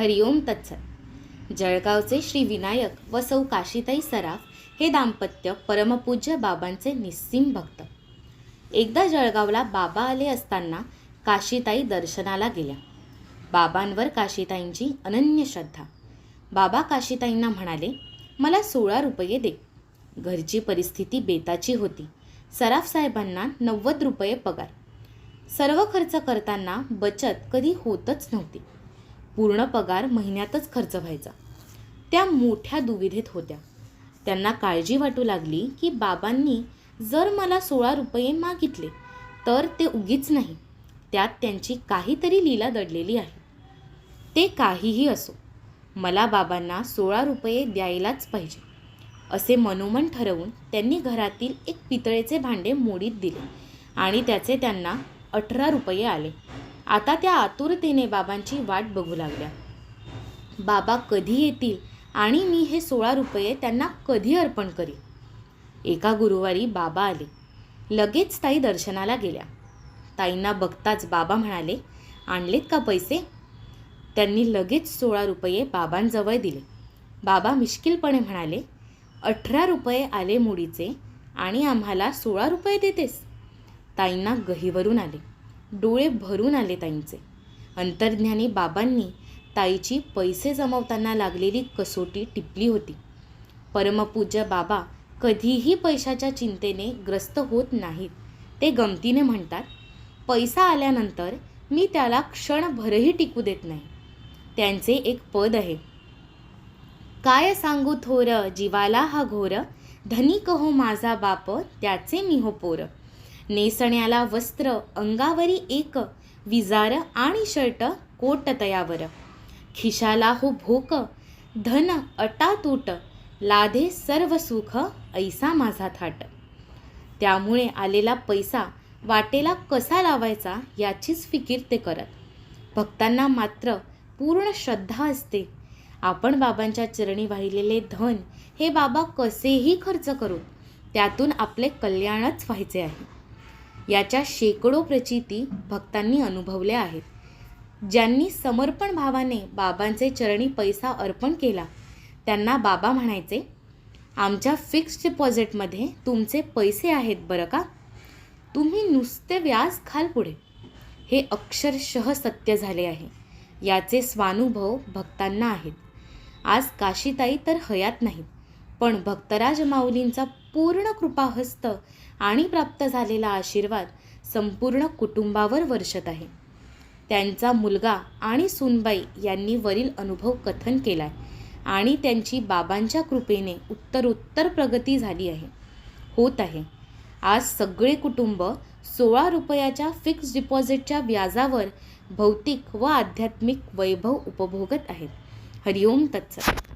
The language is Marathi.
हरिओम तत्सत. जळगावचे श्री विनायक व सौ काशीताई सराफ हे दाम्पत्य परमपूज्य बाबांचे निस्सीम भक्त. एकदा जळगावला बाबा आले असताना काशीताई दर्शनाला गेल्या. बाबांवर काशीताईंची अनन्य श्रद्धा. बाबा काशीताईंना म्हणाले मला सोळा रुपये दे. घरची परिस्थिती बेताची होती. सराफ साहेबांना नव्वद रुपये पगार. सर्व खर्च करताना बचत कधी होतच नव्हती. पूर्ण पगार महिन्यातच खर्च व्हायचा. त्या मोठ्या दुविधेत होत्या. त्यांना काळजी वाटू लागली की बाबांनी जर मला सोळा रुपये मागितले तर ते उगीच नाही. त्यात त्यांची काहीतरी लीला दडलेली आहे. ते काहीही असो मला बाबांना सोळा रुपये द्यायलाच पाहिजे असे मनोमन ठरवून त्यांनी घरातील एक पितळेचे भांडे मोडीत दिले आणि त्याचे त्यांना अठरा रुपये आले. आता त्या आतुरतेने बाबांची वाट बघू लागल्या. बाबा कधी येतील आणि मी हे सोळा रुपये त्यांना कधी अर्पण करीन? एका गुरुवारी बाबा आले. लगेच ताई दर्शनाला गेल्या. ताईंना बघताच बाबा म्हणाले आणलेत का पैसे? त्यांनी लगेच सोळा रुपये बाबांजवळ दिले. बाबा मिश्किलपणे म्हणाले अठरा रुपये आले मुडीचे आणि आम्हाला सोळा रुपये देतेस. ताईंना गहीवरून आले. डोळे भरून आले ताईंचे. अंतर्ज्ञानी बाबांनी ताईची पैसे जमवताना लागलेली कसोटी टिपली होती. परमपूज्य बाबा कधीही पैशाच्या चिंतेने ग्रस्त होत नाहीत. ते गमतीने म्हणतात पैसा आल्यानंतर मी त्याला क्षणभरही टिकू देत नाही. त्यांचे एक पद आहे. काय सांगू थोर जीवाला हा घोर? धनिक हो माझा बाप त्याचे मी हो पोर. नेसण्याला वस्त्र अंगावरी एक विजार आणि शर्ट कोट तयावर. खिशाला हो भोक धन अटातूट लाधे सर्व सुख ऐसा माझा थाट. त्यामुळे आलेला पैसा वाटेला कसा लावायचा याचीच फिकीर ते करत. भक्तांना मात्र पूर्ण श्रद्धा असते. आपण बाबांच्या चरणी वाहिलेले धन हे बाबा कसेही खर्च करू त्यातून आपले कल्याणच व्हायचे आहे. याच्या शेकडो प्रचिती भक्तांनी अनुभवल्या आहेत. ज्यांनी समर्पण भावाने बाबांचे चरणी पैसा अर्पण केला त्यांना बाबा म्हणायचे आमच्या फिक्स्ड डिपॉझिटमध्ये तुमचे पैसे आहेत बरं का? तुम्ही नुसते व्याज खाल पुढे. हे अक्षरशः सत्य झाले आहे. याचे स्वानुभव भक्तांना आहेत. आज काशीताई तर हयात नाहीत पण भक्तराज माऊलींचा पूर्ण कृपाहस्त आणि प्राप्त झालेला आशीर्वाद संपूर्ण कुटुंबावर वर्षत आहे. त्यांचा मुलगा आणि सुनबाई यांनी वरील अनुभव कथन केला आहे आणि त्यांची बाबांच्या कृपेने उत्तरोत्तर प्रगती झाली आहे. होत आहे. आज सगळे कुटुंब सोळा रुपयाच्या फिक्स डिपॉझिटच्या व्याजावर भौतिक व आध्यात्मिक वैभव उपभोगत आहेत. हरिओम तत्सत.